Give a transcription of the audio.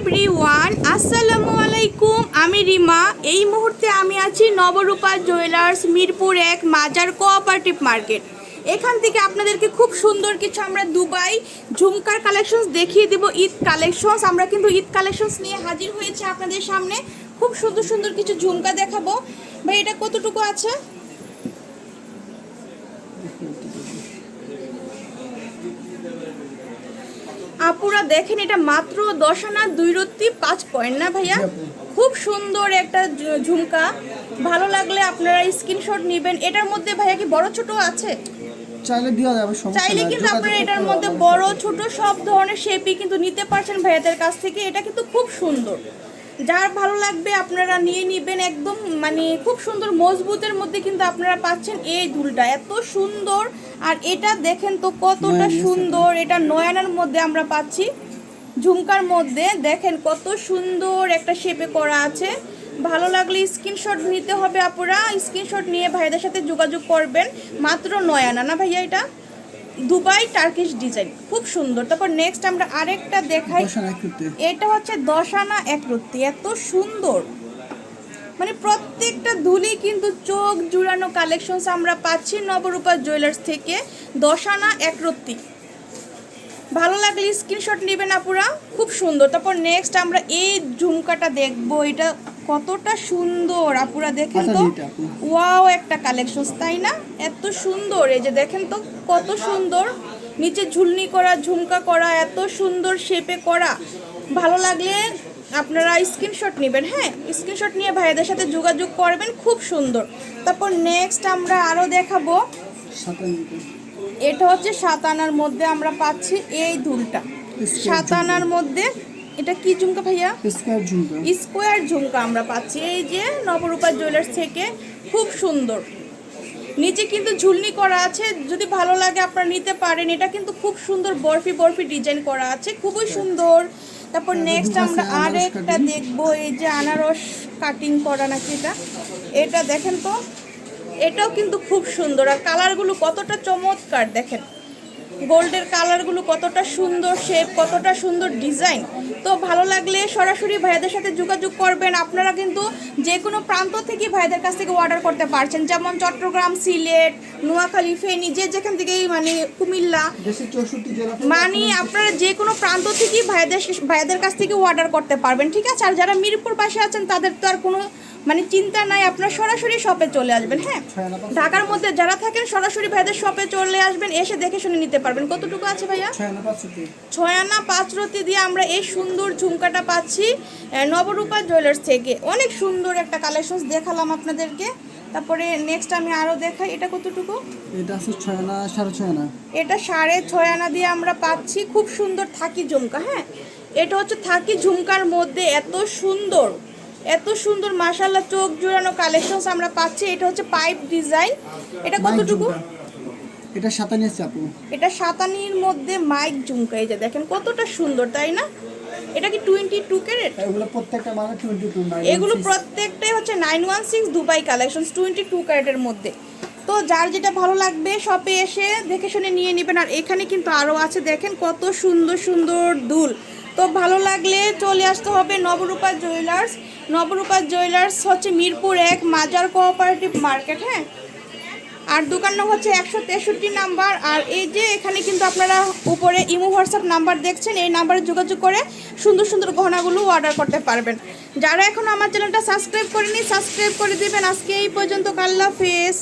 Everyone আসসালামু আলাইকুম। আমি রিমা। এই মুহূর্তে আমি আছি নবরূপা জুয়েলার্স মিরপুর এক মাজার কোঅপারেটিভ মার্কেট এখান থেকে আপনাদেরকে খুব সুন্দর কিছু আমরা দুবাই ঝুমকার কালেকশনস দেখিয়ে দেব, ঈদ কালেকশনস আমরা কিন্তু ঈদ কালেকশনস নিয়ে হাজির হয়েছে আপনাদের সামনে। খুব সুন্দর সুন্দর কিছু ঝুমকা দেখাবো। ভাই, এটা কতটুকু আছে? আপুরা দেখেন এটা মাত্র দশ আনা দুই রত্তি পাঁচ পয়েন্ট না ভাইয়া? খুব সুন্দর একটা ঝুমকা। ভালো লাগলে আপনারা স্ক্রিনশট নেবেন। এটার মধ্যে ভাইয়া কি বড় ছোট আছে? চাইলে দেওয়া যাবে চাইলে কিন্তু আপনারা এটার মধ্যে বড় ছোট সব ধরনের শেপই কিন্তু নিতে পারছেন ভাইয়াদের কাছ থেকে। এটা কিন্তু খুব সুন্দর। যার ভালো লাগবে আপনারা নিয়ে নেবেন একদম মানে খুব সুন্দর মজবুতের মধ্যে কিন্তু আপনারা পাচ্ছেন এই দুলটা। এত সুন্দর আর এটা দেখেন তো কতটা সুন্দর এটা নয়নার মধ্যে আমরা পাচ্ছি। ঝুমকার মধ্যে দেখেন কত সুন্দর একটা শেপে করা আছে। ভালো লাগলে স্ক্রিনশট নিতে হবে আপুরা স্ক্রিনশট নিয়ে ভাইদের সাথে যোগাযোগ করবেন। মাত্র নয় আনা না ভাইয়া এটা? Dubai Turkish design. খুব সুন্দর। তারপর নেক্সট আমরা আরেকটা দেখাই। এটা হচ্ছে দশ আনা এক এত সুন্দর। মানে প্রত্যেকটা দুলি কিন্তু চোখ জুড়ানো কালেকশনস আমরা পাচ্ছি নবরূপা জুয়েলার্স থেকে দশ আনা এক ভালো লাগলে স্ক্রিনশট নেবেন আপুরা। খুব সুন্দর। তারপর নেক্সট আমরা এই ঝুমকাটা দেখব। এটা কতটা সুন্দর আপুরা দেখেন তো। এটা আপু। ওয়াও একটা কালেকশন তাই না? এত সুন্দর এই যে দেখেন তো কত সুন্দর। নিচে ঝুলনি করা ঝুমকা করা এত সুন্দর শেপে করা। ভালো লাগলে আপনারা স্ক্রিনশট নেবেন হ্যাঁ? স্ক্রিনশট নিয়ে ভাইয়াদের সাথে যোগাযোগ করবেন খুব সুন্দর। তারপর নেক্সট আমরা আরও দেখাবো। এটা হচ্ছে সাত আনার মধ্যে আমরা পাচ্ছি এই দুলটা। সাত আনার মধ্যে এটা কি ঝুমকা ভাইয়া? স্কোয়ার ঝুমকা। স্কোয়ার ঝুমকা আমরা পাচ্ছি। এই যে নবরূপা জুয়েলার্স থেকে খুব সুন্দর। নিচে কিন্তু ঝুলনি করা আছে। যদি ভালো লাগে আপনারা নিতে পারেন। এটা কিন্তু খুব সুন্দর বরফি বরফি ডিজাইন করা আছে। খুবই সুন্দর। তারপর নেক্সট আমরা আর একটা দেখব। এই যে আনারস কাটিং করা নাকি এটা? এটা দেখেন তো? এটাও কিন্তু খুব সুন্দর। আর কালারগুলো কতটা চমৎকার দেখেন। গোল্ডের কালারগুলো কতটা সুন্দর শেপ কতটা সুন্দর ডিজাইন তো ভালো লাগলে সরাসরি ভাইয়াদের সাথে যোগাযোগ করবেন। আপনারা কিন্তু যে কোনো প্রান্ত থেকে ভাইয়াদের কাছ থেকে অর্ডার করতে পারছেন। যেমন চট্টগ্রাম সিলেট নোয়াখালী ফেনী যে যেখান থেকেই মানে কুমিল্লা। মানে আপনারা যে কোনো প্রান্ত থেকেই ভাইদের ভাইদের কাছ থেকে অর্ডার করতে পারবেন ঠিক আছে? আর যারা মিরপুর পাশে আছেন তাদের তো আর কোনো মানে চিন্তা নাই আপনারা সরাসরি শপে চলে আসবেন হ্যাঁ? ঢাকার মধ্যে যারা থাকেন সরাসরি ভাইদের শপে চলে আসবেন এসে দেখে শুনে নিতে পারবেন। কতটুকু আছে ভাইয়া? ছয় আনা পাঁচ রতি দিয়ে আমরা এই সুন্দর ঝুমকাটা পাচ্ছি নবরূপা জুয়েলার্স থেকে। অনেক সুন্দর একটা কালেকশন দেখালাম আপনাদেরকে। তারপরে নেক্সট আমি আরও দেখাই এটা কতটুকু? এটা আছে ছয় আনা সাড়ে ছয় আনা এটা সাড়ে ছয় আনা দিয়ে আমরা পাচ্ছি খুব সুন্দর থাকি ঝুমকা হ্যাঁ? এটা হচ্ছে থাকি ঝুমকার মধ্যে এত সুন্দর এত সুন্দর মাশাল্লাহ চোখ জোড়ানো কালেকশনস আমরা পাচ্ছি। এটা হচ্ছে পাইপ ডিজাইন এটা কতটুকু? এটা সাতানি আছে আপু। এটা সাতানির মধ্যে মাইক ঝুমকা এই যে দেখেন কতটা সুন্দর তাই না? এটা কি টোয়েন্টি টু ক্যারেট এগুলো প্রত্যেকটা মানে টোয়েন্টি টু এগুলো প্রত্যেকটাই হচ্ছে nine one six Dubai collection twenty two ক্যারেটের মধ্যে। তো যার যেটা ভালো লাগবে শপে এসে দেখে শুনে নিয়ে নেবেন। আর এখানে কিন্তু আরও আছে দেখেন কত সুন্দর সুন্দর দুল। তো ভালো লাগলে চলে আসতে হবে নবরূপা জুয়েলার্স। নবরূপা জুয়েলার্স হচ্ছে মিরপুর এক মাজার কোঅপারেটিভ মার্কেট হ্যাঁ? আর দোকান নম্বর হচ্ছে একশো তেষট্টি নাম্বার। আর এই যে এখানে কিন্তু আপনারা উপরে ইমো হোয়াটসঅ্যাপ নাম্বার দেখছেন, এই নাম্বারে যোগাযোগ করে সুন্দর সুন্দর গহনাগুলো অর্ডার করতে পারবেন। যারা এখন আমার চ্যানেলটা সাবস্ক্রাইব করেনি সাবস্ক্রাইব করে দিবেন। আজকে এই পর্যন্ত কাল্লা হাফেজ।